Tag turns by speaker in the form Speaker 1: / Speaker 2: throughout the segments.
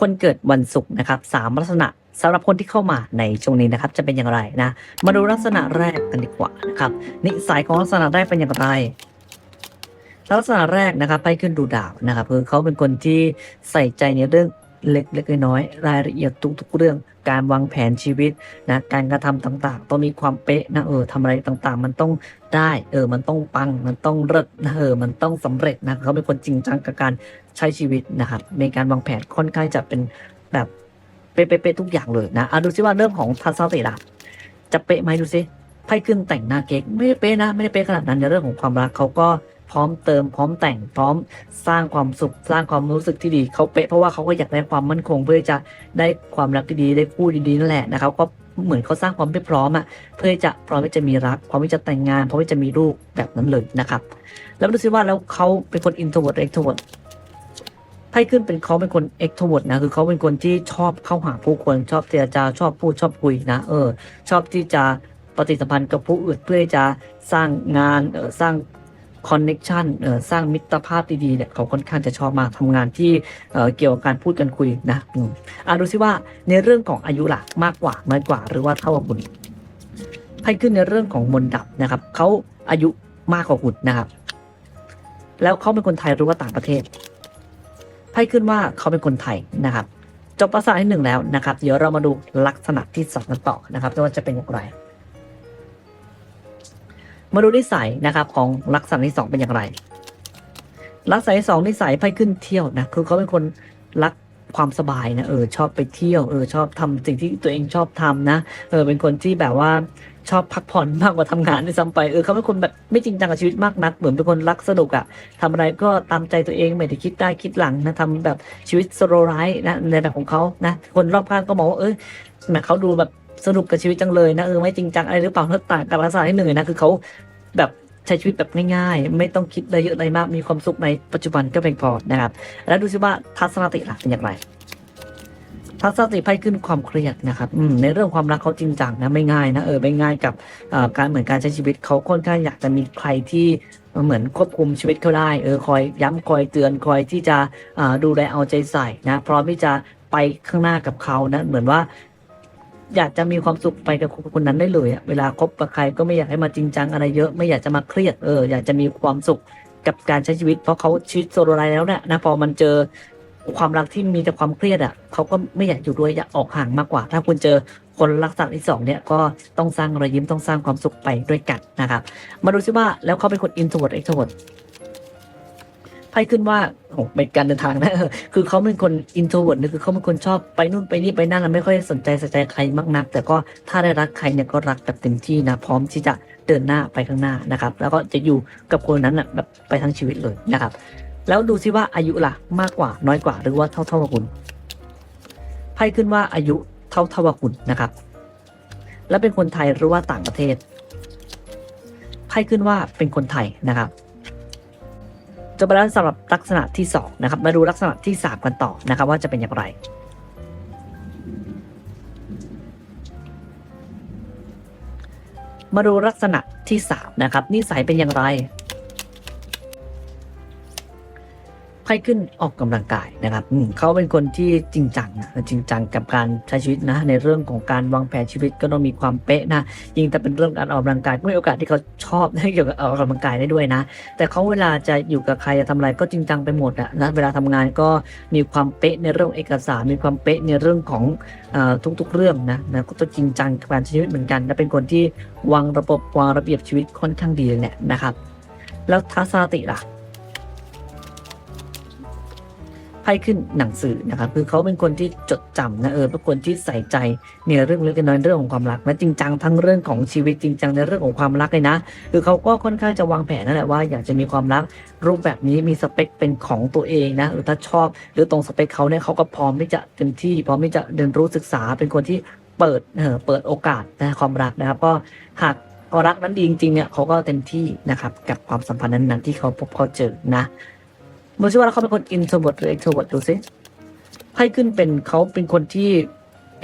Speaker 1: คนเกิดวันศุกร์นะครับสามลักษณะสำหรับคนที่เข้ามาในช่วงนี้นะครับ จะเป็นอย่างไรนะ มาดูลักษณะแรกกันดีกว่านะครับ นิสัยของลักษณะแรกเป็นอย่างไรลักษณะแรกนะครับไปขึ้นดูดาวนะครับคือเขาเป็นคนที่ใส่ใจในเรื่อง เล็กๆน้อยๆรายละเอียดทุกๆเรื่องการวางแผนชีวิตนะการกระทำต่างๆ ต้องมีความเป๊ะนะเออทำอะไรต่างๆ มันต้องได้เออมันต้องปังมันต้องเลิศนะเออมันต้องสำเร็จนะเขาเป็นคนจริงจังกับการใช้ชีวิตนะครับในการวางแผนค่อนข้างจะเป็นแบบเป๊ะๆๆทุกอย่างเลยนะอะดูซิว่าเรื่องของทัศนคติล่ะจะเป๊ะไหมดูซิไพ่ขึ้นแต่งหน้าเก๊กไม่ได้เป๊ะนะไม่ได้เป๊ะขนาดนั้นในเรื่องของความรักเขาก็ พร้อมเติมพร้อมแต่งพร้อมสร้างความสุขสร้างความรู้สึกที่ดีเขาเป๊ะเพราะว่าเขาก็อยากได้ความมั่นคง เพื่อจะได้ความรักที่ดีได้คู่ดีๆนั่นแหละนะครับก็เหมือนเขาสร้างความไม่พร้อมอะเพื่อจะพร้อมที่จะมีรักพร้อมที่จะแต่งงานพร้อมที่จะมีลูกแบบนั้นเลยนะครับ แล้วดูซิว่าแล้วเขาเป็นคนอินโทรเวิร์ดเอ็กโทรเวิร์ดไพ่ขึ้นเป็นเขาเป็นคนเอ็กโทรเวิร์ดนะคือเขาเป็นคนที่ชอบเข้าหาผู้คนชอบเจรจาชอบพูดชอบคุยนะเออ ชอบที่จะปฏิสัมพันธ์กับผู้อื่นเพื่อจะสร้างงานออสร้าง คอนเน็ชันสร้างมิตรภาพดีๆเนี่ยเขาค่อนข้างจะชอบมากทำงานที่เเกี่ยวกับการพูดกันคุยนะอะดูซิว่าในเรื่องของอายุล่ะมากกว่าน้อยกว่า หรือว่าเท่ากับคุณไพ่ขึ้นในเรื่องของมนดับนะครับเขาอายุมากกว่าคุณนะครับแล้วเขาเป็นคนไทยหรือว่าต่างประเทศไพ่ขึ้นว่าเขาเป็นคนไทยนะครับจบภาษาที่หนึ่งแล้วนะครับ เดี๋ยวเรามาดูลักษณะที่สองกันต่อนะครับว่าจะเป็นอย่างไร มาดูนิสัยนะครับของลักษณะที่สองเป็นอย่างไร ลักษณะที่สองนิสัยไพ่ขึ้นเที่ยวนะคือเขาเป็นคนรักความสบายนะเออชอบไปเที่ยวเออชอบทำสิ่งที่ตัวเองชอบทำนะเออเป็นคนที่แบบว่าชอบพักผ่อนมากกว่าทำงานด้วยซ้ำไปเออเขาเป็นคนแบบไม่จริงจังกับชีวิตมากนัก เหมือนเป็นคนรักสนุกอะทำอะไรก็ตามใจตัวเองไม่ได้คิดได้คิดหลังนะทำแบบชีวิตสโลไลท์นะในแบบของเขานะคนรอบข้างก็มองว่าเออแหมเขาดูแบบ สนุกกับชีวิตจังเลยนะเออไม่จริงจังอะไรหรือเปล่าถ้าต่างกับลักษณะที่หนึ่งนะคือเขาแบบใช้ชีวิตแบบง่ายๆ ไม่ต้องคิดอะไรเยอะอะไรมากมีความสุขในปัจจุบันก็เพียงพอนะครับ แล้วดูซิว่าทัศนคติล่ะเป็นอย่างไรทัศนคติไพ่ขึ้นความเครียดนะครับในเรื่องความรักเขาจริงจังนะไม่ง่ายนะเออไม่ง่ายกับการเหมือนการใช้ชีวิตเขาค่อนข้างอยากจะมีใครที่เหมือนควบคุมชีวิตเขาได้เออคอยย้ำคอยเตือนคอยที่จะดูแลเอาใจใส่นะพร้อมที่จะไปข้างหน้ากับเขานะเหมือนว่า อยากจะมีความสุขไปกับคนนั้นได้เลยอะเวลาคบกับใครก็ไม่อยากให้มาจริงจังอะไรเยอะไม่อยากจะมาเครียดเอออยากจะมีความสุขกับการใช้ชีวิต เพราะเขาชีวิตโซโลไลแล้วเนี่ยนะพอมันเจอความรักที่มีแต่ความเครียดอะเขาก็ไม่อยากอยู่ด้วยอยากออกห่างมากกว่า ถ้าคุณเจอคนรักษณะที่สองเนี่ยก็ต้องสร้างรอยยิ้มต้องสร้างความสุขไปด้วยกันนะครับมาดูซิว่าแล้วเขาเป็นคนอินโทรดเอ็กโทรด พ่ขึ้นว่าโอ้เป็นการเดินทางนะคือเขาเป็นคนอินโทรเวิร์ดคือเขาเป็นคนชอบไปนู่นไปนี่ไปนั่นแล้วไม่ค่อยสนใจใส่ใจใครมากนัก แต่ก็ถ้าได้รักใครเนี่ยก็รักแบบเต็มที่นะพร้อมที่จะเดินหน้าไปข้างหน้านะครับ แล้วก็จะอยู่กับคนนั้นอะแบบไปทั้งชีวิตเลยนะครับ แล้วดูซิว่าอายุล่ะมากกว่าน้อยกว่าหรือว่าเท่าเท่ากับคุณไพ่ขึ้นว่าอายุเท่าเท่ากับคุณนะครับ แล้วเป็นคนไทยหรือว่าต่างประเทศไพ่ขึ้นว่าเป็นคนไทยนะครับ จบไปแล้วสำหรับลักษณะที่สองนะครับ มาดูลักษณะที่สามกันต่อนะครับ ว่าจะเป็นอย่างไรมาดูลักษณะที่สามนะครับนิสัยเป็นอย่างไร ไพ่ขึ้นออกกำลังกายนะครับเขาเป็นคนที่จริงจังนะจริงจังกับการใช้ชีวิตนะ ในเรื่องของการวางแผนชีวิตก็ต้องมีความเป๊ะนะยิ่งถ้าเป็นเรื่องการออกกำลังกายก็มีโอกาสที่เขาชอบเกี่ยวกับออกกำลังกายได้ด้วยนะ แต่เขาเวลาจะอยู่กับใครจะทำอะไรก็จริงจังไปหมดอะนะเวลาทำงานก็มีความเป๊ะในเรื่องเอกสาร มีความเป๊ะในเรื่องของอทุกๆเรื่องนะนะก็ต้องจริงจังกับการใช้ชีวิตเหมือนกันและเป็นคนที่วางระบบวางระเบียบชีวิตค่อนข้างดีเลยแหละนะครับ แล้วทัศนติล่ะ ไพ่ขึ้นหนังสือนะครับคือเขาเป็นคนที่จดจำนะเออเป็นคนที่ใส่ใจในเรื่องเล็กๆน้อยๆเรื่องของความรักและจริงจังทั้งเรื่องของชีวิตจริงจังในเรื่องของความรักเลยนะ คือเขาก็ค่อนข้างจะวางแผนนั่นแหละว่าอยากจะมีความรักรูปแบบนี้มีสเปคเป็นของตัวเองนะหรือถ้าชอบหรือตรงสเปคเขาเนี่ยเขาก็พร้อมที่จะเต็มที่พร้อมที่จะเรียนรู้ศึกษาเป็นคนที่เปิดเออเปิดโอกาสนะความรักนะครับก็หากควารักนั้นดีจริงๆเนี่ยเขาก็เต็มที่นะครับกับความสัมพันธ์นั้นๆที่เขาพบเขาเจอนะ ดูซิว่าเขาเป็นคน introvert หรือ extrovert ดูซิไพ่ขึ้นเป็นเขาเป็นคนที่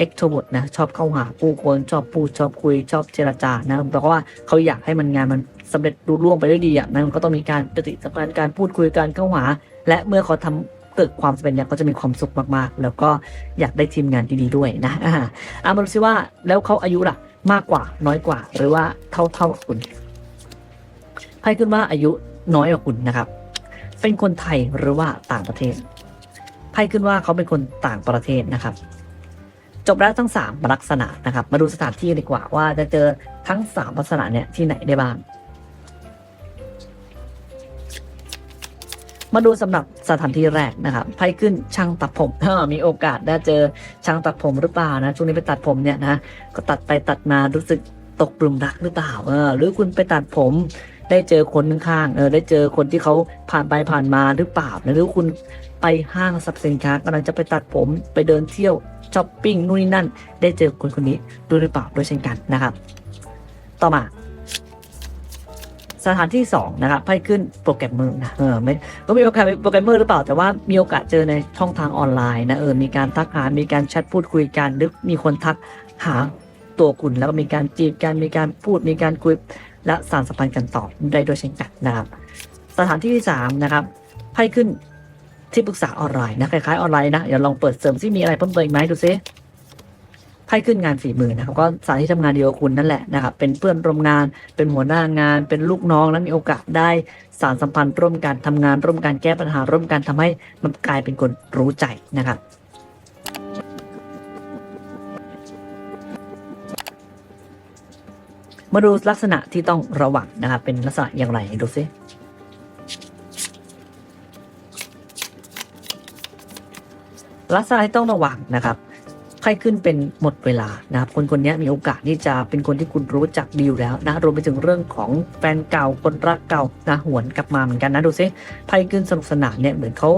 Speaker 1: extrovert นะชอบเข้าหาผู้คนชอบพูดชอบคุยชอบเจรจานะเพราะว่าเขาอยากให้มันงานมันสำเร็จรุ่ร่วงไปด้วยดีอะนะมันก็ต้องมีการปฏิสัมพันธ์การพูดคุยการเข้าหา และเมื่อเขาทเกิดความสำเป็นเนี่ยเขาจะมีความสุขมากๆ แล้วก็อยากได้ทีมงานดีๆด้วยนะอ่าอ่ามาดูซิว่าแล้วเขาอายุล่ะมากกว่าน้อยกว่า หรือว่าเท่าเท่ากับคุณไพ่ขึ้นว่าอายุน้อยกว่าคุณนะครับ เป็นคนไทยหรือว่าต่างประเทศไพ่ขึ้นว่าเขาเป็นคนต่างประเทศนะครับ จบแล้วทั้งสามลักษณะนะครับ มาดูสถานที่ดีกว่าว่าจะเจอทั้งสามลักษณะเนี่ยที่ไหนได้บ้าง มาดูสำหรับสถานที่แรกนะครับไพ่ขึ้นช่างตัดผมมีโอกาสได้เจอช่างตัดผมหรือเปล่านะช่วงนี้ไปตัดผมเนี่ยนะก็ตัดไปตัดมารู้สึกตกกลุ่มรักหรือเปล่าเออหรือคุณไปตัดผม ได้เจอคนข้างๆเออได้เจอคนที่เขาผ่านไปผ่านมาหรือเปล่าหรือคุณไปห้างสรรพสินค้ากำลังจะไปตัดผมไปเดินเที่ยวช้อปปิ้งนู่นนี่นั่น ได้เจอคนคนนี้ด้วยหรือเปล่าด้วยเช่นกันนะครับ ต่อมา สถานที่สองนะครับไพ่ขึ้นโปรแกรมเมอร์นะเออไม่ก็มีโอกาสเป็นโปรแกรมเมอร์หรือเปล่า แต่ว่ามีโอกาสเจอในช่องทางออนไลน์นะเออมีการทักหา มีการแชทพูดคุยกันหรือมีคนทักหาตัวคุณแล้วก็มีการจีบกันมีการพูดมีการคุย และสารสัมพันธ์กันต่อได้โดยเช่นกันนะครับ สถานที่ที่สามนะครับไพ่ขึ้นที่ปรึกษาออนไลน์นะคล้ายๆออนไลน์นะเดี๋ยวลองเปิดเสริมซิมีอะไรเพิ่มเติมอีกไหมดูซิไพ่ขึ้นงานฝีมือนะครับก็สานที่ทำงานเดียวกับคุณนั่นแหละนะครับเป็นเพื่อนร่วมงานเป็นหัวหน้างาน เป็นลูกน้องแล้วมีโอกาสได้สารสัมพันธ์ร่วมกันทำงานร่วมกันแก้ปัญหาร่วมกันทำให้มันกลายเป็นคนรู้ใจนะครับ มาดูลักษณะที่ต้องระวังนะครับ เป็นลักษณะอย่างไรดูซิลักษณะที่ต้องระวังนะครับ ไพ่ขึ้นเป็นหมดเวลานะครับคนคนนี้มีโอกาสที่จะเป็นคนที่คุณรู้จักดีอยู่แล้วนะรวมไปถึงเรื่องของแฟนเก่าคนรักเก่านะหวนกลับมาเหมือนกันนะดูซิไพ่ขึ้นสนุกสนานเนี่ยเหมือนเขา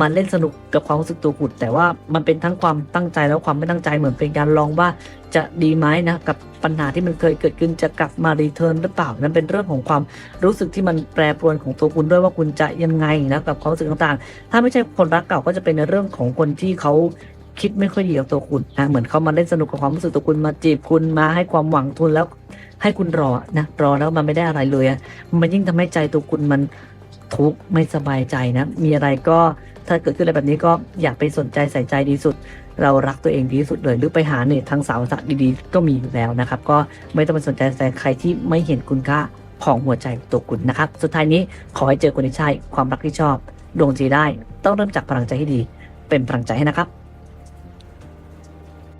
Speaker 1: มาเล่นสนุกกับความรู้สึกตัวคุณแต่ว่ามันเป็นทั้งความตั้งใจแล้วความไม่ตั้งใจเหมือนเป็นการลองว่าจะดีไหมนะกับปัญหาที่มันเคยเกิดขึ้นจะกลับมารีเทิร์นหรือเปล่านั่นเป็นเรื่องของความรู้สึกที่มันแปรปรวนของตัวคุณด้วยว่าคุณจะยังไงนะกับความรู้สึกต่างๆ ถ้าไม่ใช่คนรักเก่าก็จะเป็นในเรื่องของคนที่เขา คิดไม่ค่อยดีกับตัวคุณนะเหมือนเขามาเล่นสนุกกับความรู้สึกตัวคุณมาจีบคุณมาให้ความหวังทุนแล้วให้คุณรอนะรอแล้วมันไม่ได้อะไรเลยอะมันยิ่งทำให้ใจตัวคุณมันทุกข์ไม่สบายใจนะ มีอะไรก็ถ้าเกิดขึ้นอะไรแบบนี้ก็อย่าไปสนใจใส่ใจดีสุด เรารักตัวเองดีสุดเลย หรือไปหาเนี่ยทางสาวสะดีๆ ก็มีอยู่แล้วนะครับ ก็ไม่ต้องไปสนใจใส่ใครที่ไม่เห็นคุณค่าของหัวใจตัวคุณนะครับ สุดท้ายนี้ขอให้เจอคนที่ใช่ความรักที่ชอบ ดวงจีได้ ต้องเริ่มจากพลังใจที่ดี เป็นพลังใจให้นะครับ